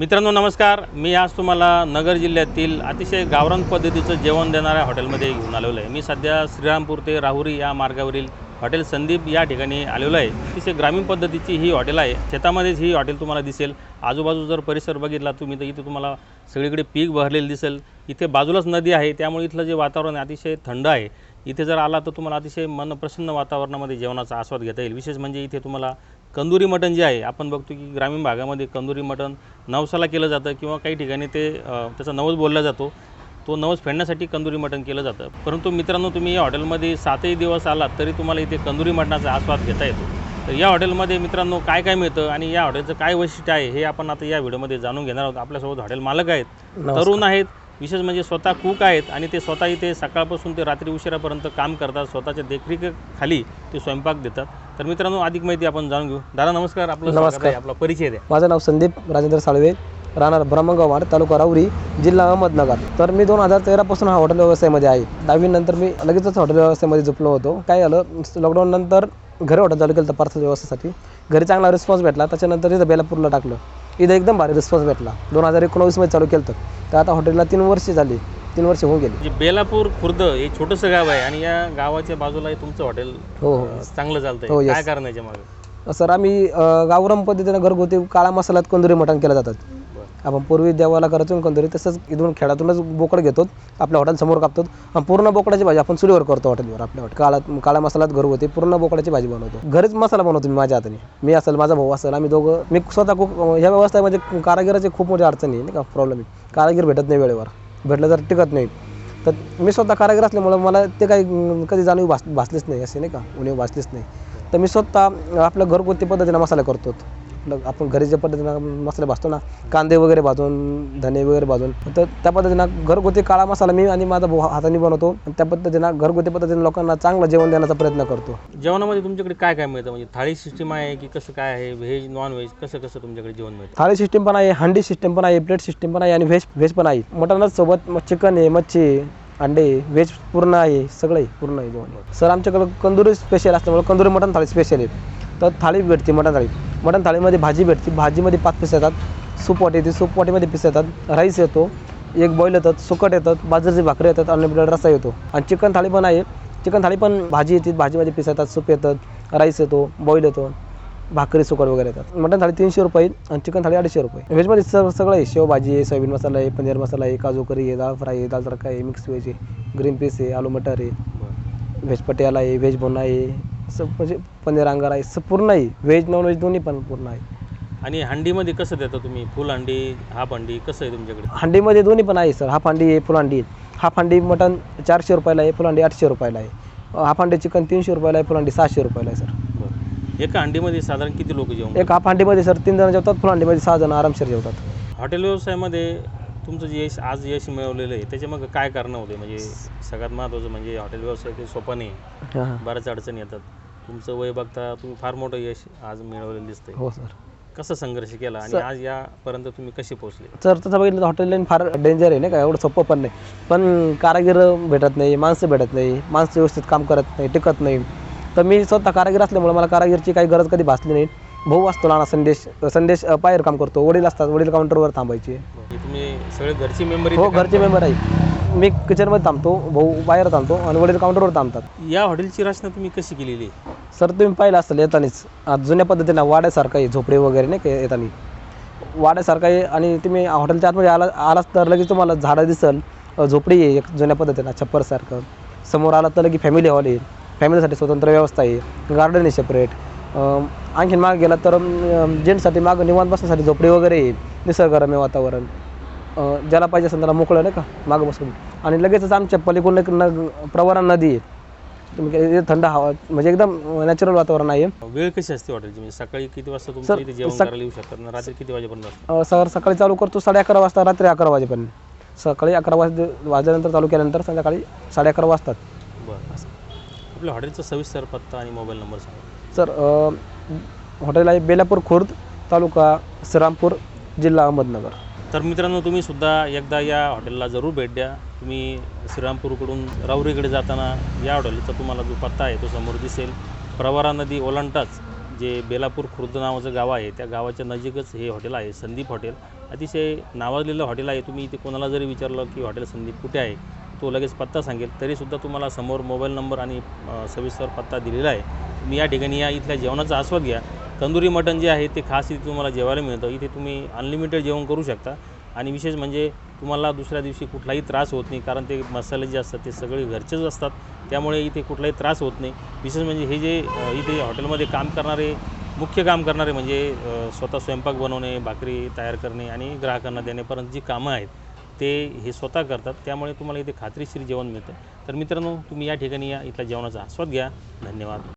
मित्रांनो नमस्कार. मी आज तुम्हाला नगर जिल्ह्यातील अतिशय गावरान पद्धतीचं जेवण देणाऱ्या हॉटेलमध्ये घेऊन आलेलो आहे. मी सध्या श्रीरामपूर ते राहुरी या मार्गावरील हॉटेल संदीप या ठिकाणी आलेलो आहे. अतिशय ग्रामीण पद्धतीची ही हॉटेल आहे. शेतामध्येच ही हॉटेल तुम्हाला दिसेल. आजूबाजू जर परिसर बघितला तुम्ही तर इथे तुम्हाला सगळीकडे पीक भरलेलं दिसेल. इथे बाजूलाच नदी आहे. त्यामुळे इथलं जे वातावरण आहे अतिशय थंड आहे. इथे जर आला तर तुम्हाला अतिशय मन प्रसन्न वातावरणामध्ये जेवणाचा आस्वाद घेता येईल. विशेष म्हणजे इथे तुम्हाला कंदुरी मटण जे आहे आपण बघतो की ग्रामीण भागामध्ये कंदुरी मटण नवसाला केलं जातं किंवा काही ठिकाणी ते त्याचा नवस बोलला जातो तो नवस फेडण्यासाठी कंदुरी मटण केलं जातं. परंतु मित्रांनो तुम्ही या हॉटेलमध्ये सातही दिवस आलात तरी तुम्हाला इथे कंदुरी मटणाचा आस्वाद घेता येतो. तर या हॉटेलमध्ये मित्रांनो काय काय मिळतं आणि या हॉटेलचं काय वैशिष्ट्य आहे हे आपण आता या व्हिडिओमध्ये जाणून घेणार आहोत. आपल्यासोबत हॉटेल मालक आहेत तरुण आहेत विशेष म्हणजे स्वतः कुक आहेत आणि ते स्वतः इथे सकाळपासून ते रात्री उशिरापर्यंत काम करतात स्वतःच्या देखरेखीखाली ते स्वयंपाक देतात. तर मित्रांनो अधिक माहिती आपण जाणून घेऊ. दादा नमस्कार. आपलं नमस्कार. आपला परिचय द्या. माझं नाव संदीप राजेंद्र साळवे राहणार ब्रह्मगाव वाड तालुका राऊरी जिल्हा अहमदनगर. तर मी दोन हजार तेरापासून हा हॉटेल व्यवसायामध्ये आहे. दहावीनंतर मी लगेचच हॉटेल व्यवसायामध्ये झोपलो होतो. काय झालं लॉकडाऊन नंतर घरी हॉटेल चालू केलं होतं पार्सल व्यवसायासाठी घरी चांगला रिस्पॉन्स भेटला त्याच्यानंतर इथं बेलापूरला टाकलं. इथं एकदम भारी रिस्पॉन्स भेटला. दोन हजार एकोणावीसमध्ये चालू केलं तर आता हॉटेलला तीन वर्ष झाली. तीन वर्ष होऊन गेली. म्हणजे बेलापूर खुर्द हे छोटंसं गाव आहे आणि या गावाच्या बाजूला हे तुमचं हॉटेल हो हो. अं, चांगलं चालतंय. हो, yes. काय कारण याच्या मागे सर आम्ही अं, गावरान पद्धतीनं घरगुती काळा मसाल्यात कंदुरी मटण केलं जातात. आपण पूर्वी देवाला करायचो कंदुरी तसंच इथून खेळातूनच बोकड घेतो आपल्या हॉटेल समोर कापतो आणि पूर्ण बोकडाची भाजी आपण चुलीवर करतो हॉटेलवर आपल्या हॉटेल काळा मसाला घर घरगुती पूर्ण बोकडाची भाजी बनवतो. घरीच मसाला बनवतो मी माझ्या हाताने. मी असेल माझा भाऊ असेल आम्ही दोघं मी स्वतः खूप ह्या व्यवस्थेमध्ये कारागिराची खूप मोठी अडचणी आहे नाही का? प्रॉब्लेम आहे. कारागीर भेटत नाही वेळेवर. भेटलं तर टिकत नाही. तर मी स्वतः कारागीर असल्यामुळं मला ते काही कधी जाणीव भास भासलीच नाही असे नाही का? उणीव भासलीच नाही. तर मी स्वतः आपलं घरगुती पद्धतीनं मसाला करतो. आपलं आपण घरी ज्या पद्धतीनं मसाले भाजतो ना कांदे वगैरे भाजून धने वगैरे भाजून तर त्या पद्धतीनं घरगुती काळा मसाला मी आणि माझा भाऊ हाताने बनवतो. आणि त्या पद्धतीनं घरगुती पद्धतीने लोकांना चांगलं जेवण देण्याचा प्रयत्न करतो. जेवणामध्ये तुमच्याकडे काय काय मिळतं? म्हणजे थाळी सिस्टीम आहे की कसं काय आहे? व्हेज नॉन व्हेज कसं कसं तुमच्याकडे जेवण मिळतं? थाळी सिस्टीम पण आहे हंडी सिस्टीम पण आहे प्लेट सिस्टीम पण आहे आणि व्हेज व्हेज पण आहे. मटनच सोबत मग चिकन आहे मच्छी अंडे व्हेज पूर्ण आहे सगळं पूर्ण आहे जेवण. सर आमच्याकडं कंदुरी स्पेशल असल्यामुळे कंदुरी मटन थाळी स्पेशल आहे. तर थाळी भेटते मटन थाळी मटन थाळीमध्ये भाजी भेटते. भाजीमध्ये पाच पीस येतात. सूप वाटी येते. सूप वाटीमध्ये पीस येतात. राईस येतो. एक बॉईल येतात. सुकट येतात. बाजरीची भाकरी येतात. अनलिमिटेड रस्सा येतो. आणि चिकन थाळी पण आहे. चिकन थाळी पण भाजी येते. भाजीमध्ये पीस येतात. सूप येतात. राईस येतो. बॉईल येतो. भाकरी सुकट वगैरे येतात. मटन थाळी तीनशे रुपये आणि चिकन थाळी अडीचशे रुपये. व्हेजमध्ये सग सगळं आहे. शेवभाजी आहे सोयाबीन मसाला आहे पनीर मसाला आहे काजू करी आहे दाल फ्राय आहे दाल तडका आहे मिक्स व्हेज आहे ग्रीन पीस आहे आलू मटर आहे व्हेज पटियाला आहे व्हेज बोना आहे असं म्हणजे पनीर अंगार आहे. असं पूर्ण आहे. व्हेज नॉन व्हेज दोन्ही पण पूर्ण आहे. आणि हंडीमध्ये कसं देता तुम्ही? फुल हंडी हाफ हंडी कसं आहे तुमच्याकडे? हंडीमध्ये दोन्ही पण आहे सर. हाफ हंडी आहे फुल हंडी आहे हाफ हंडी मटन चारशे रुपयाला आहे फुल हंडी आठशे रुपयाला आहे. हाफ हंडी चिकन तीनशे रुपयाला आहे फुल हंडी सहाशे रुपयाला आहे सर. बरं. एका हंडीमध्ये साधारण किती लोक जेवण एक हाफ हंडीमध्ये सर तीन जण जेवतात फुल हंडीमध्ये सहा जण आरामशीर जेवतात. हॉटेल व्यवसायामध्ये तुमचं जे यश आज यश मिळवलेलं आहे त्याच्या मग काय कारणं होते? म्हणजे सगळ्यात महत्त्वाचं म्हणजे हॉटेल व्यवसाय काही सोपा नाही. हां हां. बऱ्याच अडचणी येतात. तुमचं वय बघता तुम्ही फार मोठं यश आज मिळवलेलं दिसतंय. हो सर. कसं संघर्ष केला आणि सर- आज यापर्यंत तुम्ही कसे पोहोचले? तर तसं बघितलं तर हॉटेल लाईन फार डेंजर आहे नाही का? एवढं सोपं पण नाही. पण कारागीर भेटत नाही माणसं भेटत नाही माणसं व्यवस्थित काम करत नाही टिकत नाही. तर मी स्वतः कारागीर असल्यामुळे मला कारागीरची काही गरज कधी भासली नाही. भाऊ असतो लहान संदेश संदेश अ, बाहेर काम करतो. वडील असतात वडील काउंटरवर थांबायचे. म्हणजे तुम्ही सगळे घरची मेंबर हो घरचे मेंबर आहे. मी किचनमध्ये थांबतो भाऊ बाहेर थांबतो आणि वडील काउंटरवर थांबतात. या हॉटेलची रचना तुम्ही कशी केलेली? आहे? सर तुम्ही पाहिलं असेल येतानीच आज जुन्या पद्धतीनं वाड्यासारखं आहे झोपडी वगैरे नाही का येतानी? वाड्यासारखं आहे आणि तुम्ही हॉटेलच्या आतमध्ये आला आलाच तर लगेच तुम्हाला झाडं दिसल झोपडी आहे एक जुन्या पद्धतीनं छप्परसारखं. समोर आला तर लगेच फॅमिली हॉल आहे फॅमिलीसाठी स्वतंत्र व्यवस्था आहे गार्डन आहे सेपरेट आणखीन मागे गेला तर जेंट्ससाठी मागं निवांत बसण्यासाठी झोपडी वगैरे आहे निसर्गरम्य वातावरण. ज्याला पाहिजे असेल त्याला मोकळं नाही का मागं बसून. आणि लगेचच आमच्या पलीकडून एक नग प्रवरा नदी आहे. तुम्ही काय- इथे थंड हवा म्हणजे एकदम नॅचरल वातावरण आहे. वेळ कशी असते हॉटेलची म्हणजे सकाळी किती वाजता तुमच्या इथे जेवण सक- करायला येऊ शकतात आणि रात्री किती वाजेपर्यंत असतं? अ, सर सकाळी चालू करतो साडे अकरा वाजता रात्री अकरा वाजेपर्यंत. सकाळी अकरा वाज वाजल्यानंतर चालू केल्यानंतर संध्याकाळी साडे अकरा वाजतात. बरं. आपल्या हॉटेलचा सविस्तर पत्ता आणि मोबाईल नंबर सांगा. सर अ, हॉटेल आहे बेलापूर खुर्द तालुका श्रीरामपूर जिल्हा अहमदनगर. तर मित्रांनो तुम्ही सुद्धा एकदा या हॉटेलला जरूर भेट द्या. तुम्ही श्रीरामपूरकडून राऊरीकडे जाताना या हॉटेलचा तुम्हाला जो पत्ता आहे तो समोर दिसेल. प्रवरा नदी ओलांटाच जे बेलापूर खुर्द नावाचं गाव आहे त्या गावाच्या नजीकच हे हॉटेल आहे संदीप हॉटेल. अतिशय नावाजलेलं हॉटेल आहे. तुम्ही इथे कोणाला जरी विचारलं की हॉटेल संदीप कुठे आहे तो लगेच पत्ता सांगेल. तरीसुद्धा तुम्हाला समोर मोबाईल नंबर आणि सविस्तर पत्ता दिलेला आहे. तुम्ही या ठिकाणी या इथल्या जेवणाचा आस्वाद घ्या. तंदुरी मटण जे आहे ते खास इथे तुम्हाला जेवायला मिळतं. इथे तुम्ही अनलिमिटेड जेवण करू शकता. आणि विशेष म्हणजे तुम्हाला दुसऱ्या दिवशी कुठलाही त्रास होत नाही कारण ते मसाले जे असतात ते सगळे घरचेच असतात. त्यामुळे इथे कुठलाही त्रास होत नाही. विशेष म्हणजे हे जे इथे हॉटेलमध्ये काम करणारे मुख्य काम करणारे म्हणजे स्वतः स्वयंपाक बनवणे भाकरी तयार करणे आणि ग्राहकांना देण्यापर्यंत जी कामं आहेत ते हे स्वतः करतात. त्यामुळे तुम्हाला इथे खात्रीशीर जेवण मिळतं. तर मित्रांनो तुम्ही या ठिकाणी या इथल्या जेवणाचा आस्वाद घ्या. धन्यवाद.